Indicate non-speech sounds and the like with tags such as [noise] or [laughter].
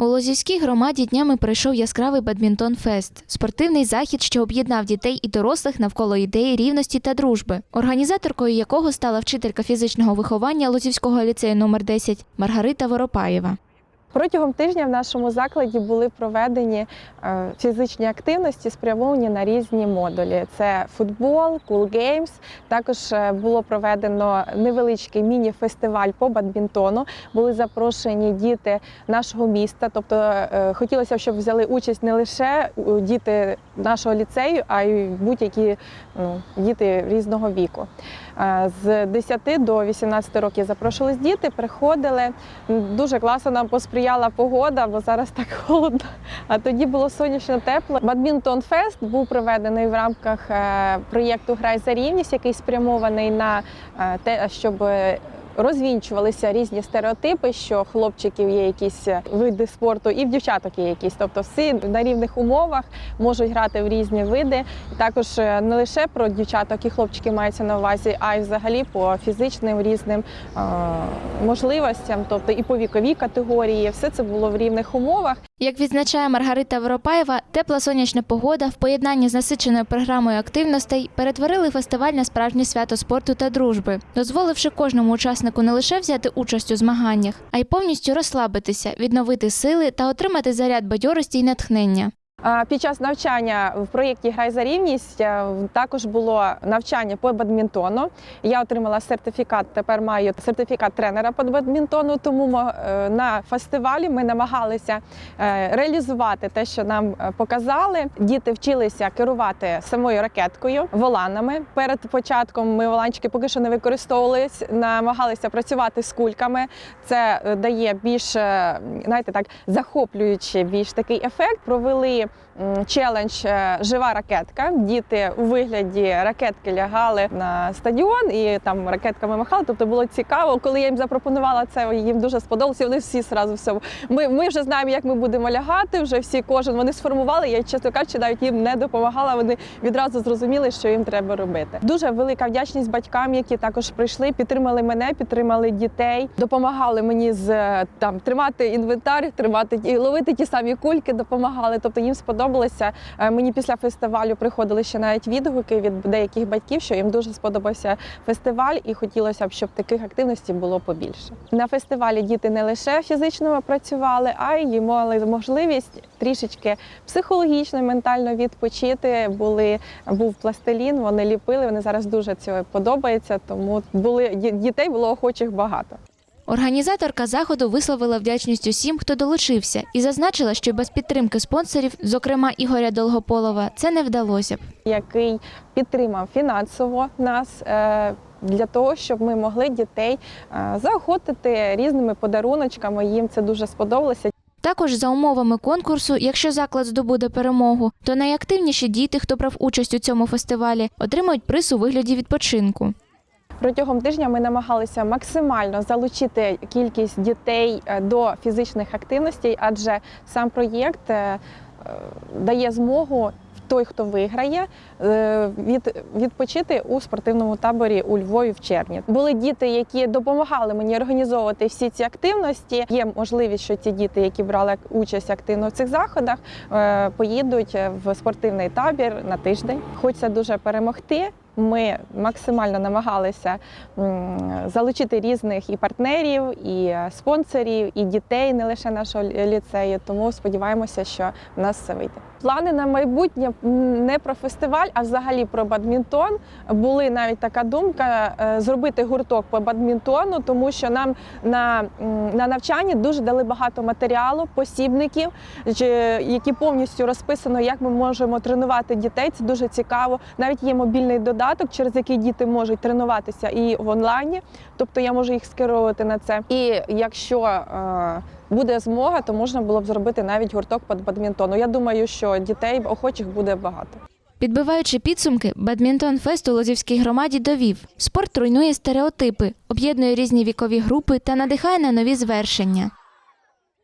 У Лозівській громаді днями пройшов яскравий бадмінтон-фест – спортивний захід, що об'єднав дітей і дорослих навколо ідеї рівності та дружби, організаторкою якого стала вчителька фізичного виховання Лозівського ліцею номер 10 Маргарита Воропаєва. Протягом тижня в нашому закладі були проведені е, фізичні активності, спрямовані на різні модулі. Це футбол, Cool Games. Також е, було проведено невеличкий міні-фестиваль по бадмінтону. Були запрошені діти нашого міста. Тобто е, хотілося, щоб взяли участь не лише діти нашого ліцею, а й будь-які ну, діти різного віку. З 10 до 18 років запрошувались діти, приходили. Дуже класно нам посприяла погода, бо зараз так [laughs] холодно. А тоді було сонячно тепло. Бадмінтон фест був проведений в рамках е, проєкту Грай за рівність, який спрямований на е, те, щоб розвінчувалися різні стереотипи, що хлопчиків є якісь види спорту, і в дівчаток є якісь. Тобто всі на рівних умовах можуть грати в різні види. Також е, не лише про дівчаток і хлопчиків мається на увазі, а й взагалі по фізичним різним е, можливостям, тобто і по віковій категорії. Все це було в рівних умовах. Як відзначає Маргарита Воропаєва, тепла сонячна погода в поєднанні з насиченою програмою активностей перетворили фестиваль на справжнє свято спорту та дружби, дозволивши кожному учаснику не лише взяти участь у змаганнях, а й повністю розслабитися, відновити сили та отримати заряд бадьорості й натхнення. Під час навчання в проєкті Грай за рівність е, також було навчання по бадмінтону. Я отримала сертифікат. Тепер маю сертифікат тренера по бадмінтону. Тому е, на фестивалі ми намагалися е, реалізувати те, що нам показали. Діти вчилися керувати самою ракеткою, воланами. Перед початком ми воланчики поки що не використовувались, намагалися працювати з кульками. Це дає більш знаєте, так захоплюючий більш такий ефект. Провели челендж е, Жива ракетка. Діти у вигляді ракетки лягали на стадіон і там ракетками махали. Тобто було цікаво. Коли я їм запропонувала це, їм дуже сподобалося. Вони всі зразу все. Ми, ми вже знаємо, як ми будемо лягати. Вже всі кожен вони сформували. Я чесно кажучи, навіть їм не допомагала. Вони відразу зрозуміли, що їм треба робити. Дуже велика вдячність батькам, які також прийшли, підтримали мене, підтримали дітей, допомагали мені з е, там тримати інвентар, тримати і ловити ті самі кульки, допомагали. Тобто їм сподобалося. Е, Мені після фестивалю приходили ще навіть відгуки від деяких батьків, що їм дуже сподобався фестиваль, і хотілося б, щоб таких активностей було побільше. На фестивалі діти не лише фізично працювали, а й мали можливість трішечки психологічно, ментально відпочити. Були був пластилін, вони ліпили. Вони зараз дуже цього подобається. Тому були дітей було охочих багато. Організаторка заходу висловила вдячність усім, хто долучився, і зазначила, що без підтримки спонсорів, зокрема Ігоря Долгополова, це не вдалося б. який підтримав фінансово нас. е, Для того щоб ми могли дітей е, заохотити різними подаруночками, їм це дуже сподобалося. Також за умовами конкурсу, якщо заклад здобуде перемогу, то найактивніші діти, хто брав участь у цьому фестивалі, отримають приз у вигляді відпочинку. Протягом тижня ми намагалися максимально залучити кількість дітей е, до фізичних активностей, адже сам проєкт е, е, дає змогу той, хто виграє, від, відпочити у спортивному таборі у Львові в червні. Були діти, які допомагали мені організовувати всі ці активності. Є можливість, що ці діти, які брали участь активно в цих заходах, поїдуть в спортивний табір на тиждень. Хочеться дуже перемогти. Ми максимально намагалися залучити різних і партнерів, і спонсорів, і дітей, не лише нашого ліцею. Тому сподіваємося, що в нас все вийде. Плани на майбутнє не про фестиваль, а взагалі про бадмінтон. Були навіть така думка е, зробити гурток по бадмінтону, тому що нам на, на навчанні дуже дали багато матеріалу, посібників, які повністю розписано, як ми можемо тренувати дітей. Це дуже цікаво. Навіть є мобільний додаток, через який діти можуть тренуватися і в онлайні. Тобто я можу їх скеровувати на це. І якщо е, буде змога, то можна було б зробити навіть гурток по бадмінтону. Я думаю, що дітей охочих буде багато. Підбиваючи підсумки, бадмінтон фест у Лозівській громаді довів. Спорт руйнує стереотипи, об'єднує різні вікові групи та надихає на нові звершення.